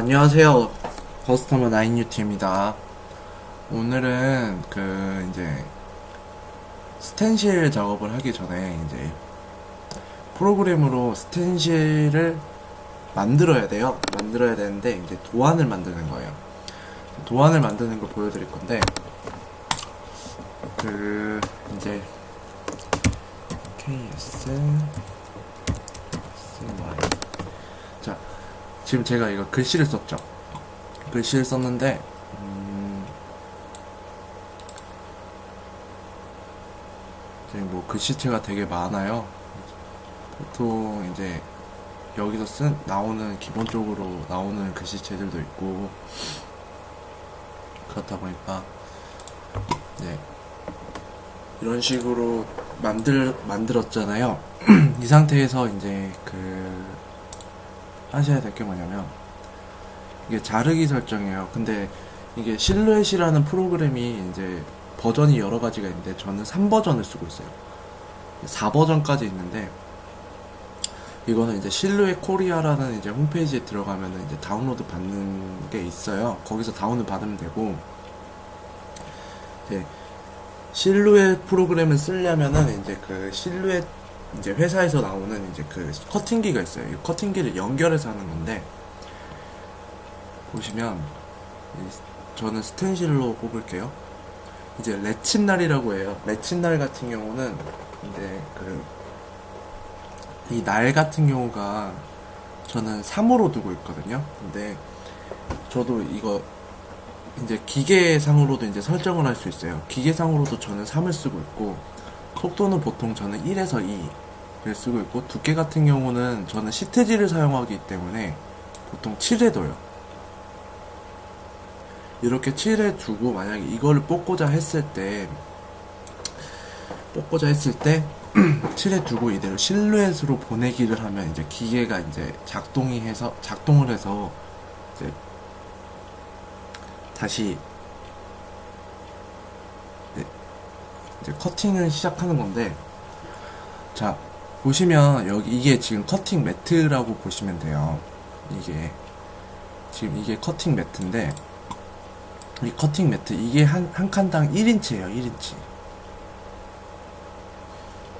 안녕하세요. 버스터머 나인유티입니다. 오늘은 그 이제 스텐실 작업을 하기 전에 이제 프로그램으로 스텐실을 만들어야 돼요. 만들어야 되는데 이제 도안을 만드는 거예요. 도안을 만드는 걸 보여드릴 건데 그 이제 KS SY 자 지금 제가 이거 글씨를 썼죠. 글씨를 썼는데 음, 지금 뭐 글씨체가 되게 많아요. 보통 이제 여기서 쓴 나오는 기본적으로 나오는 글씨체들도 있고 그렇다 보니까 네 이런 식으로 만들 만들었잖아요. 이 상태에서 이제 그 하셔야 될 게 뭐냐면 이게 자르기 설정이에요. 근데 이게 실루엣이라는 프로그램이 이제 버전이 여러 가지가 있는데 저는 3버전을 쓰고 있어요. 4버전까지 있는데 이거는 이제 실루엣 코리아라는 이제 홈페이지에 들어가면은 이제 다운로드 받는 게 있어요. 거기서 다운을 받으면 되고 실루엣 프로그램을 쓰려면은 이제 그 실루엣 이제 회사에서 나오는 이제 그 커팅기가 있어요. 이 커팅기를 연결해서 하는 건데 보시면 이- 저는 스텐실로 뽑을게요. 이제 레친날이라고 해요. 레친날 같은 경우는 이제 그 이 날 같은 경우가 저는 3으로 두고 있거든요. 근데 저도 이거 이제 기계상으로도 이제 설정을 할 수 있어요. 기계상으로도 저는 3을 쓰고 있고 속도는 보통 저는 1에서 2를 쓰고 있고 두께 같은 경우는 저는 시트지를 사용하기 때문에 보통 7에 둬요. 이렇게 7에 두고 만약에 이거를 뽑고자 했을 때 뽑고자 했을 때 7에 두고 이대로 실루엣으로 보내기를 하면 이제 기계가 이제 작동이 해서 작동을 해서 이제 다시 이제 커팅을 시작하는 건데 자 보시면 여기 이게 지금 커팅 매트라고 보시면 돼요. 이게 지금 이게 커팅 매트인데 이 커팅 매트 이게 한, 한 칸당 1인치예요 1인치.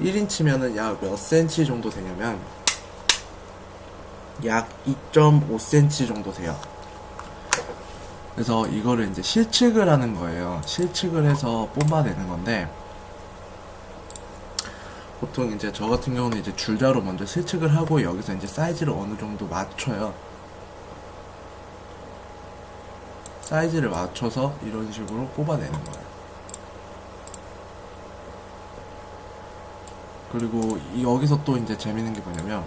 1인치면은 약 몇 센치 정도 되냐면 약 2.5cm 정도 돼요. 그래서 이거를 이제 실측을 하는 거예요. 실측을 해서 뽑아내는 건데 보통 이제 저 같은 경우는 이제 줄자로 먼저 실측을 하고 여기서 이제 사이즈를 어느 정도 맞춰요. 사이즈를 맞춰서 이런 식으로 뽑아내는 거예요. 그리고 이- 여기서 또 이제 재밌는 게 뭐냐면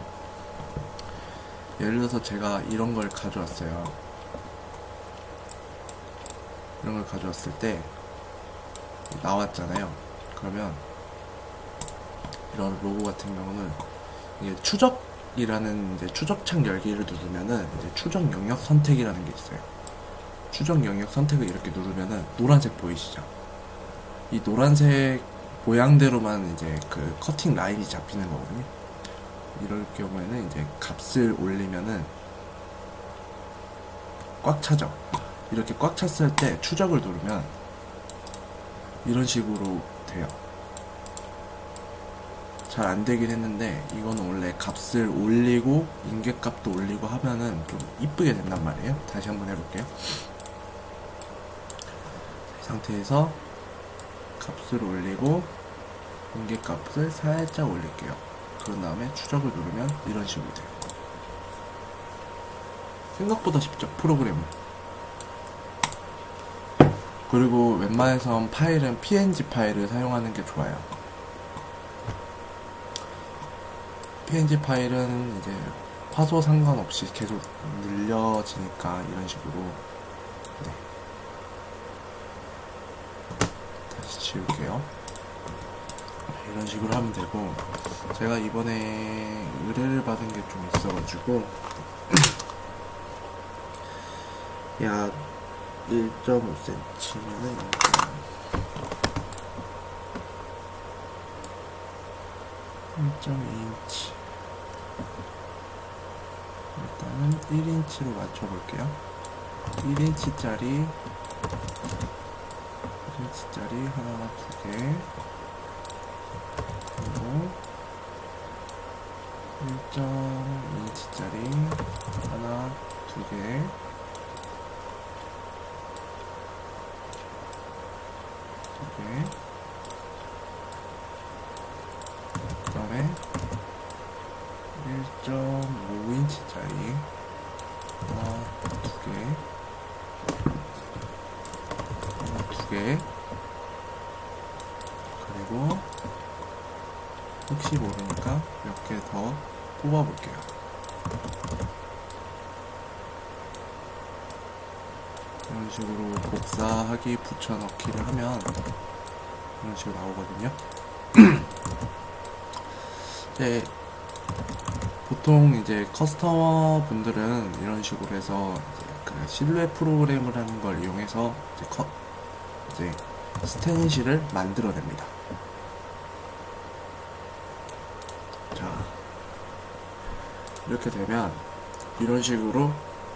예를 들어서 제가 이런 걸 가져왔어요. 이런 걸 가져왔을 때 나왔잖아요. 그러면 이런 로고 같은 경우는 이게 추적이라는 이제 추적창 열기를 누르면은 이제 추적 영역 선택이라는 게 있어요. 추적 영역 선택을 이렇게 누르면은 노란색 보이시죠? 이 노란색 모양대로만 이제 그 커팅 라인이 잡히는 거거든요. 이럴 경우에는 이제 값을 올리면은 꽉 차죠. 이렇게 꽉 찼을 때 추적을 누르면 이런 식으로 돼요. 잘 안 되긴 했는데 이거는 원래 값을 올리고 인계값도 올리고 하면은 좀 이쁘게 된단 말이에요. 다시 한번 해볼게요. 이 상태에서 값을 올리고 인계값을 살짝 올릴게요. 그런 다음에 추적을 누르면 이런 식으로 돼요. 생각보다 쉽죠 프로그램은. 그리고 웬만해선 파일은 PNG 파일을 사용하는 게 좋아요. PNG 파일은 이제 화소 상관없이 계속 늘려지니까 이런 식으로 네. 다시 지울게요. 이런 식으로 하면 되고 제가 이번에 의뢰를 받은 게 좀 있어가지고 약 1.5cm면은 1.2인치 일단 그러면은 1인치로 맞춰볼게요. 1인치짜리 1인치짜리 하나 두 개. 그리고 1.2인치짜리 하나 두 개. 두 개. 그 다음에 1.5인치짜리 하나 두 개. 하나 두 개. 그리고 혹시 모르니까 몇 개 더 뽑아볼게요. 이런 식으로 복사하기 붙여넣기를 하면 이런 식으로 나오거든요. 이제 보통 이제 커스터머 분들은 이런 식으로 해서 그 실루엣 프로그램을 하는 걸 이용해서 이제 컷 스텐실을 만들어냅니다. 자 이렇게 되면 이런 식으로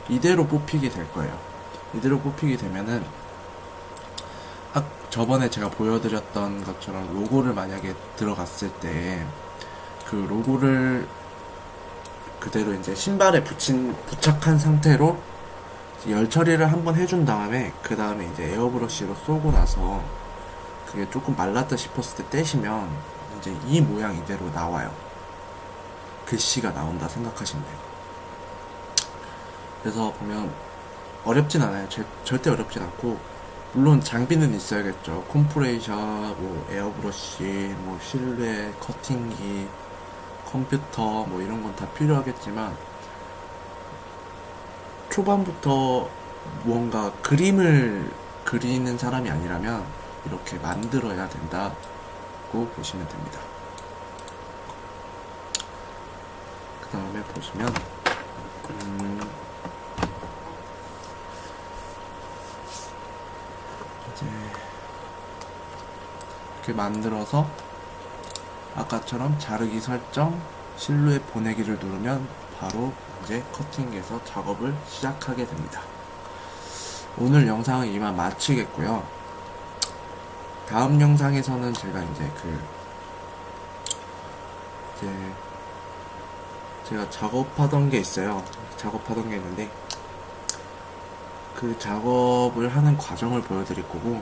이대로 뽑히게 될 거예요. 이대로 뽑히게 되면은 아, 저번에 제가 보여드렸던 것처럼 로고를 만약에 들어갔을 때 그 로고를 그대로 이제 신발에 붙인 부착한 상태로 열 처리를 한번 해준 다음에 그 다음에 이제 에어브러쉬로 쏘고 나서 그게 조금 말랐다 싶었을 때 떼시면 이제 이 모양 이대로 나와요. 글씨가 나온다 생각하시면 돼요. 그래서 보면 어렵진 않아요. 제- 절대 어렵진 않고 물론 장비는 있어야겠죠. 콤프레이셔, 뭐 에어브러쉬, 뭐 실루엣, 커팅기, 컴퓨터 뭐 이런 건 다 필요하겠지만 초반부터 무언가 그림을 그리는 사람이 아니라면 이렇게 만들어야 된다고 보시면 됩니다. 그 다음에 보시면 음, 이제 이렇게 만들어서 아까처럼 자르기 설정 실루엣 보내기를 누르면 바로 이제 커팅에서 작업을 시작하게 됩니다. 오늘 영상은 이만 마치겠고요. 다음 영상에서는 제가 이제 그 이제 제가 작업하던 게 있어요. 작업하던 게 있는데 그 작업을 하는 과정을 보여드릴 거고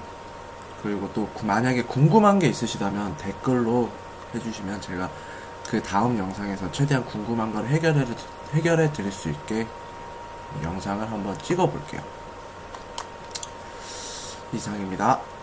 그리고 또 구- 만약에 궁금한 게 있으시다면 댓글로 해주시면 제가 그 다음 영상에서 최대한 궁금한 걸 해결해, 해결해 드릴 수 있게 영상을 한번 찍어 볼게요. 이상입니다.